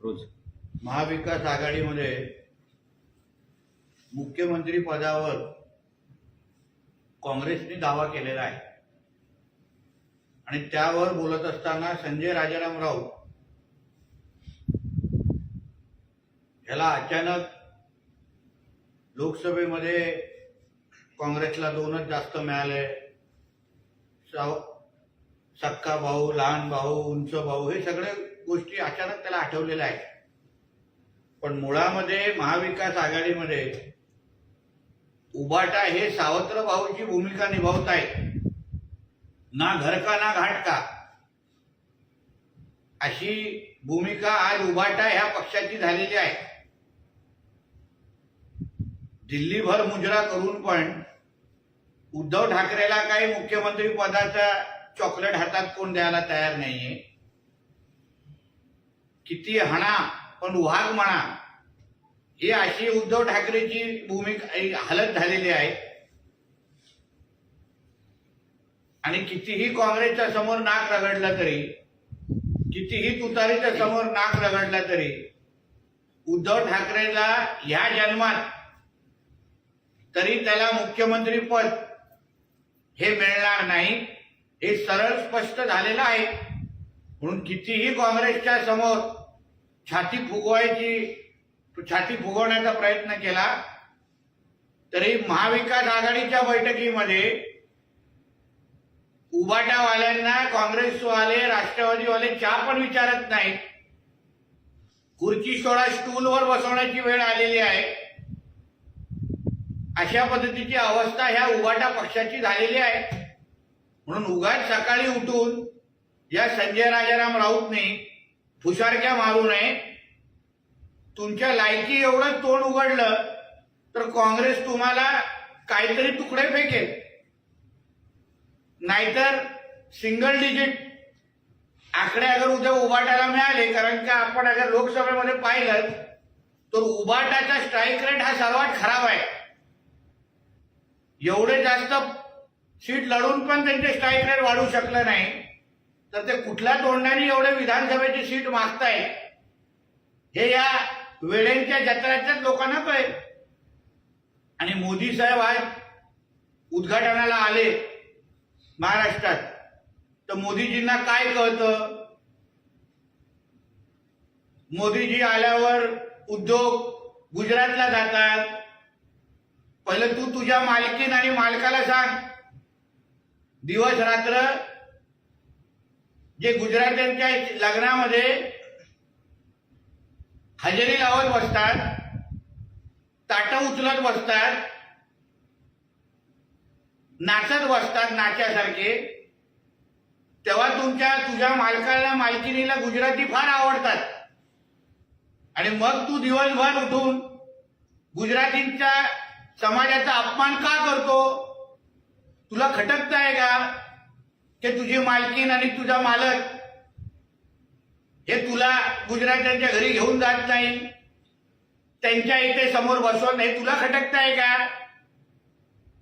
रोज. महाविकास आघाडीमध्ये मुख्यमंत्री पदावर काँग्रेसने दावा केलेला आहे. आणि त्यावर बोलत असताना संजय राजाराम राऊत याला अचानक लोकसभेमध्ये काँग्रेसला दोनच जास्त मिळाले. साव- सक्का भाऊ लहान भाऊ उंच भाऊ हे सगळे गोष्टी अचानक त्याला आठवलेल्या आहेत. पण मुळामध्ये महाविकास आघाडीमध्ये उभाटा हे सावत्र भाऊची भूमिका निभावत आहेत ना घर का ना घाट का अशी भूमिका आज उभाटा ह्या पक्षाची झालेली आहे. दिल्लीभर मुजरा करून पण उद्धव ठाकरेला काही मुख्यमंत्री पदाचा चॉकलेट हातात कोण द्यायला तयार नाहीये? किती हणा पण वाघ म्हणा. ही अशी उद्धव ठाकरेची भूमिका हालत झालेली आहे. आणि कितीही काँग्रेसच्या समोर नाक रगडलं तरी कितीही तुतारीच्या समोर नाक रगडलं तरी उद्धव ठाकरेला ह्या जन्मात तरी त्याला मुख्यमंत्री पद हे मिळणार नाही. हे सरळ स्पष्ट झालेलं आहे. म्हणून कितीही काँग्रेसच्या समोर छाती फुगवायची छाती फुगवण्याचा प्रयत्न केला तरी महाविकास आघाडीच्या बैठकीमध्ये उबाटावाल्यांना काँग्रेसवाले राष्ट्रवादीवाले चा पण विचारत नाहीत. खुर्ची सोडा स्टूलवर बसवण्याची वेळ आलेली आहे. अशा पद्धतीची अवस्था ह्या उबाटा पक्षाची झालेली आहे. म्हणून उगाच सकाळी उठून या संजय राजाराम राऊतने फुसारक्या मारू नये तुमच्या लायकी एवढं तोंड उघडलं तर काँग्रेस तुम्हाला काहीतरी तुकडे फेकेल. नाहीतर सिंगल डिजिट आकडे अगर उद्या उबाटाला मिळाले कारण का आपण अगर लोकसभेमध्ये पाहिलं तर उबाटाचा स्ट्राईक रेट हा सर्वात खराब आहे. एवढे जास्त सीट लढून पण त्यांचे स्ट्राईक रेट वाढू शकलं नाही. तर ते कुठल्या तोंडाने एवढे विधानसभेची सीट मागतायत हे या वेळेंच्या जत्राच्याच लोकांना कळेल. आणि मोदी साहेब आज उद्घाटनाला आले महाराष्ट्रात. तर मोदीजींना काय कळतं? मोदीजी आल्यावर उद्योग गुजरातला जातात. पहिलं तू तुझ्या मालकीन आणि मालकाला सांग. दिवस रात्र जे गुजरात्यांच्या लग्नामध्ये हजेरी लावत बसतात ताट उचलत बसतात नाचत बसतात नाच्यासारखे तेव्हा तुमच्या तुझ्या मालकाला मालकिनीला गुजराती फार आवडतात. आणि मग तू दिवसभर उठून गुजरातींच्या समाजाचा अपमान का करतो? तुला खटकताय आहे का? की तुझी मालकीन आणि तुझा मालक हे तुला गुजरात्यांच्या घरी घेऊन जात नाही? त्यांच्या इथे समोर बसवत नाही तुला खटकताय आहे का?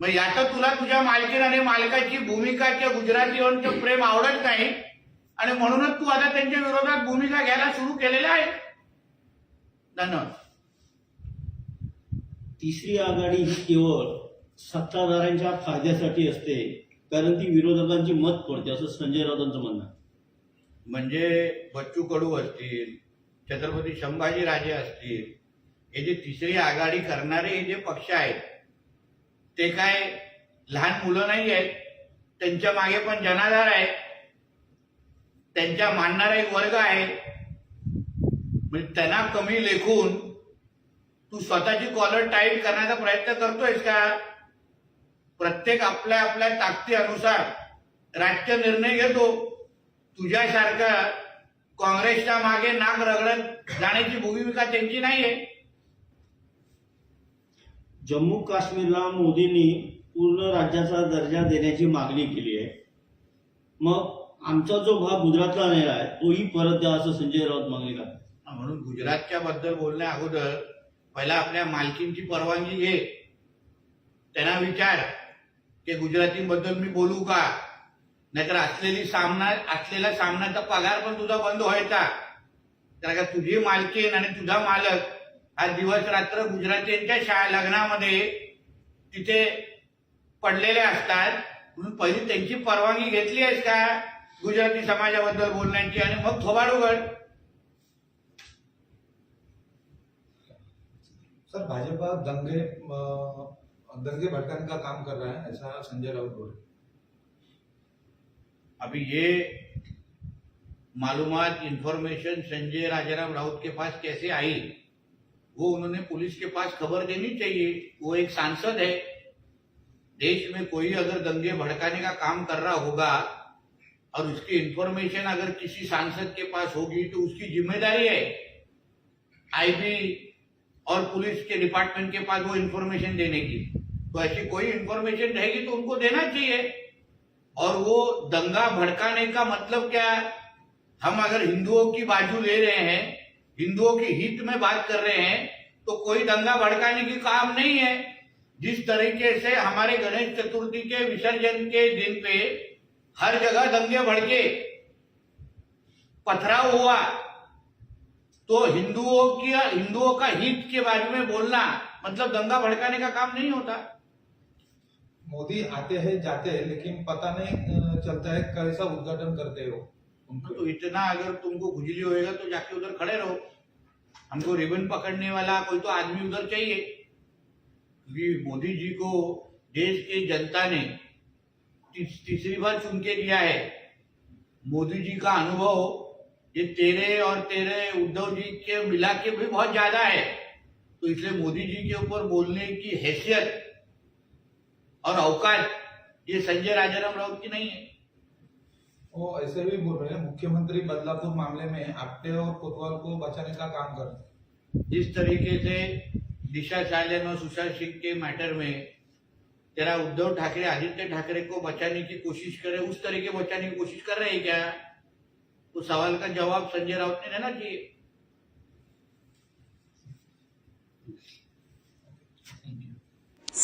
मग याचं तुला तुझ्या मालकीन आणि मालकाची भूमिका किंवा गुजरातीवांचं प्रेम आवडत नाही. आणि म्हणूनच तू आता त्यांच्या विरोधात भूमिका घ्यायला सुरू केलेल्या आहे. धन्यवाद. तिसरी आघाडी ही केवळ सत्ताधाऱ्यांच्या फायद्यासाठी असते कारण ती विरोधकांची मत पडते असं संजय राऊतांचं म्हणणं म्हणजे बच्चू कडू असतील छत्रपती संभाजी राजे असतील हे जे तिसरी आघाडी करणारे हे जे पक्ष आहेत ते काय लहान मुलं नाही आहेत त्यांच्या मागे पण जनाधार आहे त्यांच्या मानणारा एक वर्ग आहे. म्हणजे त्यांना कमी लेखून तू स्वतःची कॉलर टाईट करण्याचा प्रयत्न करतोयस का? प्रत्येक आपल्या आपल्या ताकदीनुसार राजकीय निर्णय घेतो. तुझ्यासारखा काँग्रेसच्या मागे नाक रगडत जाण्याची भूमिका त्यांची नाहीये. जम्मू काश्मीरला मोदींनी पूर्ण राज्याचा दर्जा देण्याची मागणी केली आहे. मग आमचा जो भाग गुजरातला राहिला आहे तोही परत द्या असं संजय राऊत मागणी करतात. म्हणून गुजरातच्या बद्दल बोलण्या अगोदर पहिला आपल्या मालकींची परवानगी घे. त्यांना विचार. की गुजरातीबद्दल मी बोलू का? नाहीतर असलेली सामना असलेला सामनाचा पगार पण तुझा बंद व्हायचा. कारण का तुझी मालकीन आणि तुझा मालक हा दिवस रात्र गुजरातींच्या शा लग्नामध्ये तिथे पडलेले असतात. म्हणून पहिली त्यांची परवानगी घेतली आहेस का? गुजराती समाजाबद्दल बोलण्याची आणि मग थोबाड उघड. सर भाजपा दंगे दंगे भड़काने का काम कर रहा है, ऐसा संजय राउत बोले अभी ये मालूम इंफॉर्मेशन संजय राजाराम राउत के पास कैसे आई, वो उन्होंने पुलिस के पास खबर देनी चाहिए। वो एक सांसद है। देश में कोई अगर दंगे भड़काने का काम कर रहा होगा और उसकी इंफॉर्मेशन अगर किसी सांसद के पास होगी तो उसकी ज़िम्मेदारी है। आईबी और पुलिस के डिपार्टमेंट के पास वो इंफॉर्मेशन देने की। तो ऐसी कोई इंफॉर्मेशन रहेगी तो उनको देना चाहिए। और वो दंगा भड़काने का मतलब क्या है? हम अगर हिंदुओं की बाजू ले रहे हैं, हिंदुओं के हित में बात कर रहे हैं तो कोई दंगा भड़काने की काम नहीं है। जिस तरीके से हमारे गणेश चतुर्थी के विसर्जन के दिन पे हर जगह दंगे भड़के, पथराव हुआ तो हिंदुओं की, हिंदुओं का हित के बारे में बोलना मतलब दंगा भड़काने का काम नहीं होता। मोदी आते हैं, जाते हैं, लेकिन पता नहीं चलता है कैसा उद्घाटन करते हो। उनको तो इतना अगर तुमको खुजली होएगा तो जाके उधर खड़े रहो। हमको रिबन पकड़ने वाला कोई तो आदमी उधर चाहिए। क्योंकि मोदी जी को देश की जनता ने तीसरी बार चुन के दिया है। मोदी जी का अनुभव ये तेरे और तेरे उद्धव जी के मिला के भी बहुत ज़्यादा है। तो इसलिए मोदी जी के ऊपर बोलने की हैसियत और अवकाश ये संजय राजाराम राउत की नहीं है। वो ऐसे भी बोल रहे हैं मुख्यमंत्री बदलापुर मामले में आपटे और कोतवाल को बचाने का काम कर रहे जिस तरीके से दिशा चालन और सुशांत सिंह के मैटर में तेरा उद्धव ठाकरे आदित्य ठाकरे को बचाने की कोशिश करे उस तरीके बचाने की कोशिश कर रहे हैं क्या? तो सवाल का जवाब संजय राउत ने देना चाहिए।